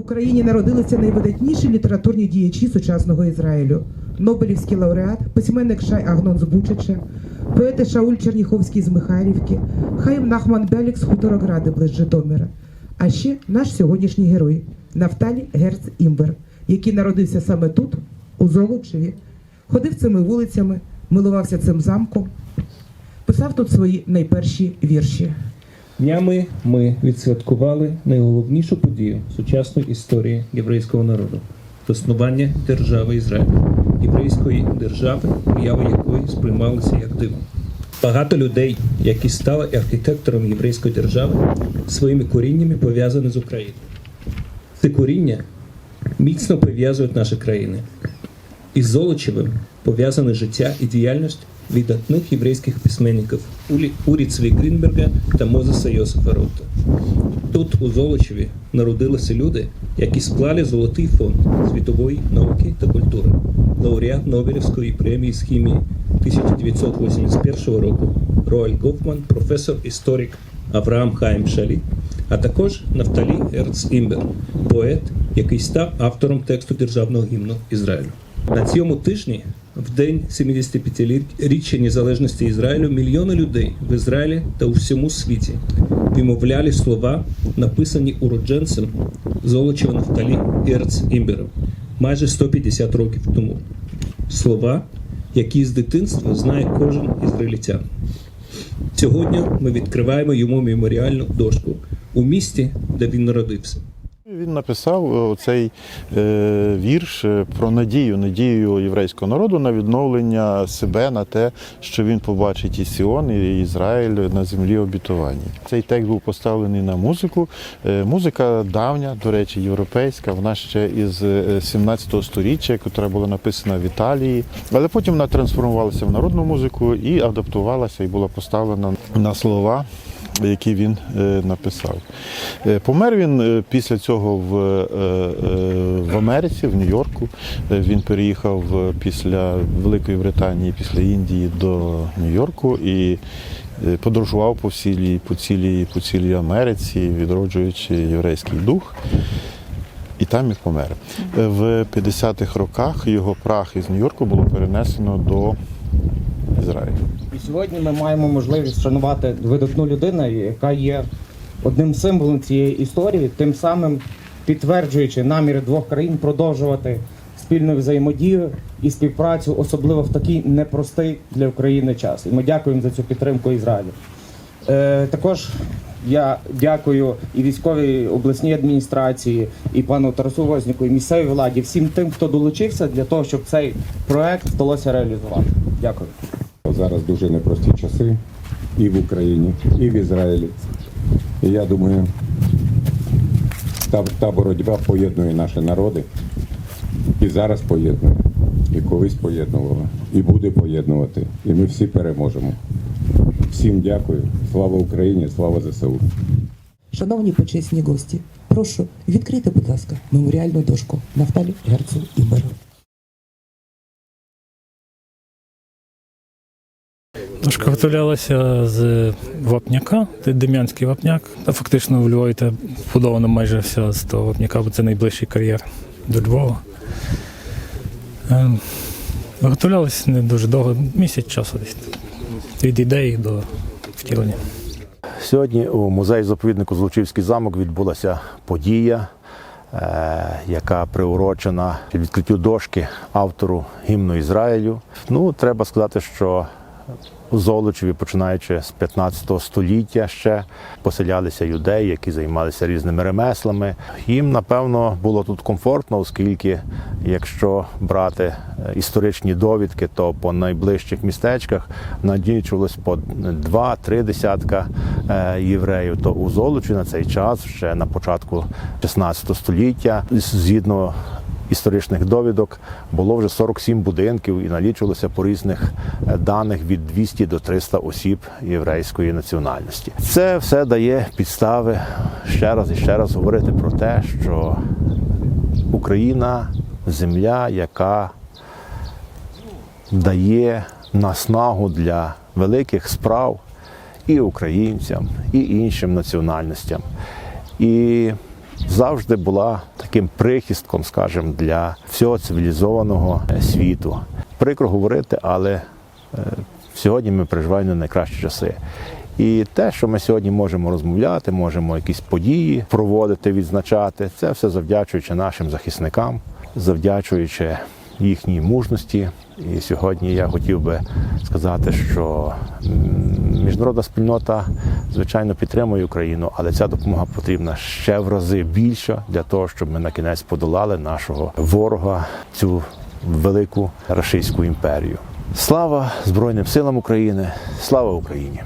В Україні народилися найвидатніші літературні діячі сучасного Ізраїлю: Нобелівський лауреат, письменник Шай Агнон з Бучача, поети Шауль Черніховський з Михайлівки, Хаїм Нахман Белік з Хуторогради близ Житомира. А ще наш сьогоднішній герой Нафталі Герц Імбер, який народився саме тут, у Золочеві, ходив цими вулицями, милувався цим замком, писав тут свої найперші вірші. Днями ми відсвяткували найголовнішу подію сучасної історії єврейського народу заснування держави Ізраїль, єврейської держави, уяви якої сприймалися як диво. Багато людей, які стали архітекторами єврейської держави, своїми коріннями пов'язані з Україною. Це коріння міцно пов'язують наші країни. Із Золочевим пов'язане життя і діяльність видатних єврейських письменників Улі- Урі Цві Грінберга та Мозеса Йосифа Рота. Тут, у Золочеві, народилися люди, які склали золотий фонд світової науки та культури, лауреат Нобелівської премії з хімії 1981 року Роаль Гофман, професор історик Авраам Хаїм Шалі, а також Нафталі Ерц Імбер, поет, який став автором тексту державного гімну Ізраїлю. На цьому тижні, в день 75-річчя незалежності Ізраїлю, мільйони людей в Ізраїлі та у всьому світі вимовляли слова, написані уродженцем Золочева Нафталі Ерц Імбером майже 150 років тому. Слова, які з дитинства знає кожен ізраїльтян. Сьогодні ми відкриваємо йому меморіальну дошку у місті, де він народився. Він написав цей е, вірш е, про надію, надію єврейського народу на відновлення себе, на те, що він побачить і Сіон, і Ізраїль на землі обітованій. Цей текст був поставлений на музику. Е, музика давня, до речі, європейська. Вона ще із е, 17 століття, яка була написана в Італії, але потім вона трансформувалася в народну музику і адаптувалася, і була поставлена на слова які він е, написав. Е, Помер він е, після цього в, е, е, в Америці, в Нью-Йорку. Е, Він переїхав після Великої Британії, після Індії до Нью-Йорку і подорожував по цілій, по цілій, по цілій Америці, відроджуючи єврейський дух. І там і помер. В 50-х роках його прах із Нью-Йорку було перенесено до Ізраїлю. І сьогодні ми маємо можливість вшанувати видатну людину, яка є одним символом цієї історії, тим самим підтверджуючи наміри двох країн продовжувати спільну взаємодію і співпрацю, особливо в такий непростий для України час. І ми дякуємо за цю підтримку Ізраїлю. Е, також я дякую і військовій обласній адміністрації, і пану Тарасу Возніку, і місцевій владі, всім тим, хто долучився для того, щоб цей проект вдалося реалізувати. Дякую. Зараз дуже непрості часи і в Україні, і в Ізраїлі. І я думаю, та, та боротьба поєднує наші народи. І зараз поєднує, і колись поєднувала, і буде поєднувати. І ми всі переможемо. Всім дякую. Слава Україні, слава ЗСУ. Шановні почесні гості, прошу відкрити, будь ласка, меморіальну дошку Нафталі Герцу Імберу. Дошка виготовлялася з вапняка, це дем'янський вапняк. Фактично в Львові та побудована майже вся з того вапняка, бо це найближчий кар'єр до Львова. Ем, Виготовлялися не дуже довго, місяць часу десь. Від ідеї до втілення. Сьогодні у музеї заповіднику Злочівський замок відбулася подія, е, яка приурочена відкриттю дошки автору гімну Ізраїлю. Ну, треба сказати, що Золочеві, починаючи з 15 століття, ще поселялися юдеї, які займалися різними ремеслами. Їм, напевно, було тут комфортно, оскільки, якщо брати е, історичні довідки, то по найближчих містечках надіючувалось по два-три десятка е, євреїв. То у Золочі на цей час, ще на початку 16 століття, згідно історичних довідок було вже 47 будинків і налічувалося по різних е, даних від 200 до 300 осіб єврейської національності. Це все дає підстави ще раз і ще раз говорити про те, що Україна земля, яка дає наснагу для великих справ і українцям, і іншим національностям. І завжди була таким прихистком, скажімо, для всього цивілізованого е, світу. Прикро говорити, але е, сьогодні ми переживаємо найкращі часи. І те, що ми сьогодні можемо розмовляти, можемо якісь події проводити, відзначати, це все завдячуючи нашим захисникам, завдячуючи їхній мужності. І сьогодні я хотів би сказати, що міжнародна спільнота звичайно підтримує Україну, але ця допомога потрібна ще в рази більша для того, щоб ми на кінець подолали нашого ворога, цю велику рашистську імперію. Слава Збройним силам України! Слава Україні!